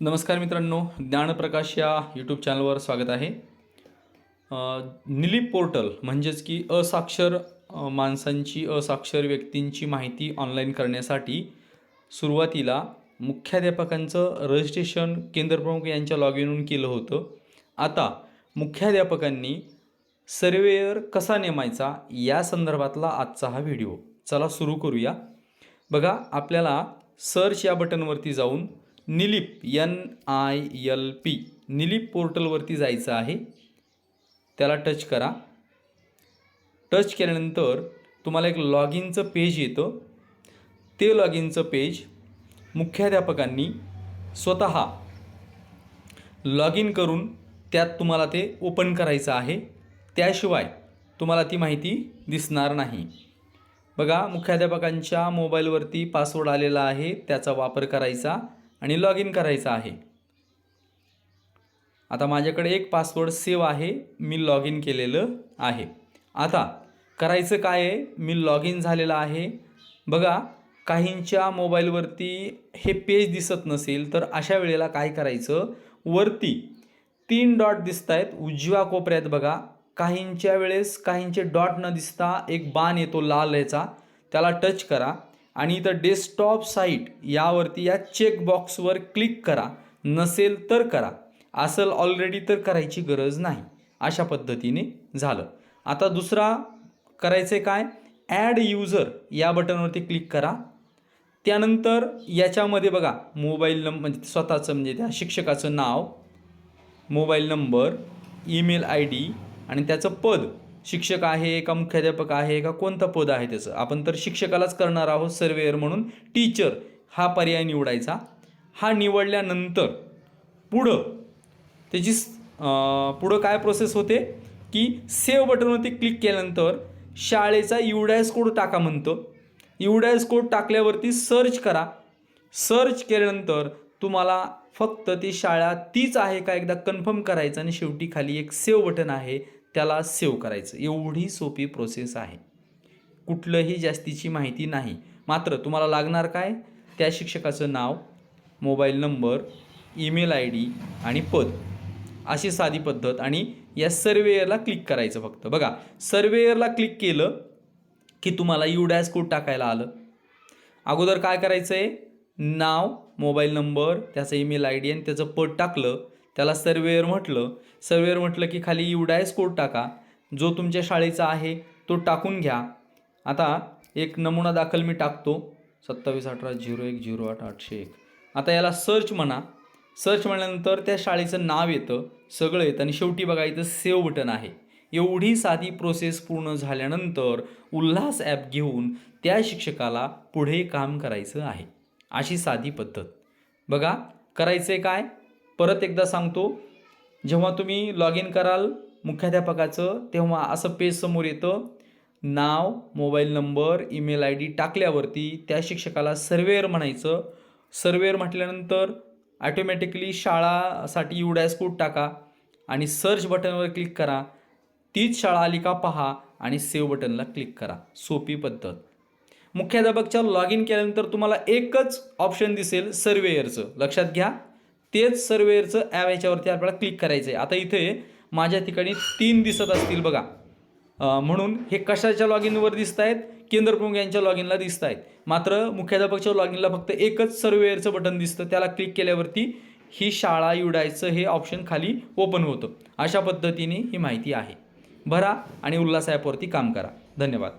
नमस्कार मित्रांनो ज्ञानप्रकाश या यूट्यूब चॅनलवर स्वागत आहे. निलीप पोर्टल म्हणजेच की असाक्षर माणसांची असाक्षर व्यक्तींची माहिती ऑनलाईन करण्यासाठी सुरुवातीला मुख्याध्यापकांचं रजिस्ट्रेशन केंद्रप्रमुख यांच्या लॉग इनहून केलं होतं. आता मुख्याध्यापकांनी सर्वेअर कसा नेमायचा या संदर्भातला आजचा हा व्हिडिओ चला सुरू करूया. बघा आपल्याला सर्च या बटनवरती जाऊन NILP N I L P. NILP पोर्टलवरती जायचं आहे. त्याला टच करा. टच केल्यानंतर तुम्हाला एक लॉग इनचं पेज येतं. ते लॉग इनचं पेज मुख्याध्यापकांनी स्वतः लॉग इन करून त्यात तुम्हाला ते ओपन करायचं आहे. त्याशिवाय तुम्हाला ती माहिती दिसणार नाही. बघा मुख्याध्यापकांच्या मोबाईलवरती पासवर्ड आलेला आहे. त्याचा वापर करायचा. आणि लॉग इन करायचं आहे. आता माझ्याकडे एक पासवर्ड सेव्ह आहे मी लॉग इन केलेलं आहे. आता करायचं काय आहे? मी लॉग इन झालेलं आहे. बघा काहींच्या मोबाईलवरती हे पेज दिसत नसेल तर अशा वेळेला काय करायचं? वरती तीन डॉट दिसत आहेत उजव्या कोपऱ्यात बघा काहींच्या वेळेस काहींचे डॉट न दिसता एक बाण येतो लाल याचा. त्याला टच करा. आणि इथं डेस्कटॉप साईट यावरती या चेकबॉक्सवर क्लिक करा. नसेल तर करा. असेल ऑलरेडी तर करायची गरज नाही. अशा पद्धतीने झालं. आता दुसरा करायचं काय? ॲड युजर या बटनवरती क्लिक करा. त्यानंतर याच्यामध्ये बघा मोबाईल नंबर म्हणजे स्वतःचं म्हणजे त्या शिक्षकाचं नाव mobile number email I D आणि त्याचं पद. शिक्षक आहे का मुख्याध्यापक आहे का कोणतं पद आहे त्याचं? आपण तर शिक्षकालाच करणार आहोत सर्वेअर म्हणून. टीचर हा पर्याय निवडायचा. हा निवडल्यानंतर पुढं त्याची पुढं काय प्रोसेस होते? की सेव्ह बटनवरती क्लिक केल्यानंतर शाळेचा युडायस कोड टाका म्हणतो. युडायस कोड टाकल्यावरती सर्च करा. सर्च केल्यानंतर तुम्हाला फक्त ती शाळा तीच आहे का एकदा कन्फर्म करायचं आणि शेवटी खाली एक सेव्ह बटन आहे. त्याला सेव्ह करायचं. एवढी सोपी प्रोसेस आहे. कुठलंही जास्तीची माहिती नाही. मात्र तुम्हाला लागणार काय? त्या शिक्षकाचं नाव mobile number email I D आणि पद. अशी साधी पद्धत आणि या सर्वेअरला क्लिक करायचं फक्त. बघा सर्वेअरला क्लिक केलं की तुम्हाला यू डॅश कोड टाकायला आलं. अगोदर काय करायचं आहे नाव मोबाईल नंबर त्याचं ईमेल आय डी आणि त्याचं पद टाकलं. त्याला सर्वेअर म्हटलं. सर्वेअर म्हटलं की खाली युडायस कोड टाका. जो तुमच्या शाळेचा आहे तो टाकून घ्या. आता एक नमुना दाखल मी टाकतो. सत्तावीस अठरा झिरो एक झिरो आठ आठशे एक. आता याला सर्च म्हणा. सर्च म्हणल्यानंतर त्या शाळेचं नाव येतं सगळं येतं आणि शेवटी बघा इथं सेव्ह बटन आहे. एवढी साधी प्रोसेस पूर्ण झाल्यानंतर उल्हास ॲप घेऊन त्या शिक्षकाला पुढे काम करायचं आहे. अशी साधी पद्धत. बघा करायचं आहे काय? परत एकदा सांगतो जेव्हा तुम्ही लॉग इन कराल मुख्याध्यापकाचं तेव्हा असं पेज समोर येतं नाव mobile number email I D टाकल्यावरती त्या शिक्षकाला सर्वेअर म्हणायचं. सर्वेअर म्हटल्यानंतर ॲटोमॅटिकली शाळासाठी यू डॅश कोड टाका आणि सर्च बटनवर क्लिक करा. तीच शाळा आली का पहा आणि सेव्ह बटनला क्लिक करा. सोपी पद्धत. मुख्याध्यापकच्या लॉग इन केल्यानंतर तुम्हाला एकच ऑप्शन दिसेल सर्वेअरचं लक्षात घ्या. तेच सर्वेअरचं ॲप याच्यावरती आपल्याला क्लिक करायचं आहे आता इथे माझ्या ठिकाणी तीन दिसत असतील बघा. म्हणून हे कशाच्या लॉग इनवर दिसत आहेत केंद्रप्रमुख यांच्या लॉग इनला दिसत आहेत मात्र मुख्याध्यापकच्या लॉग इनला फक्त एकच सर्वेअरचं बटन दिसतं. त्याला क्लिक केल्यावरती ही शाळा युडायचं हे ऑप्शन खाली ओपन होतं. अशा पद्धतीने ही माहिती आहे. भरा आणि उल्हास ॲपवरती काम करा. धन्यवाद.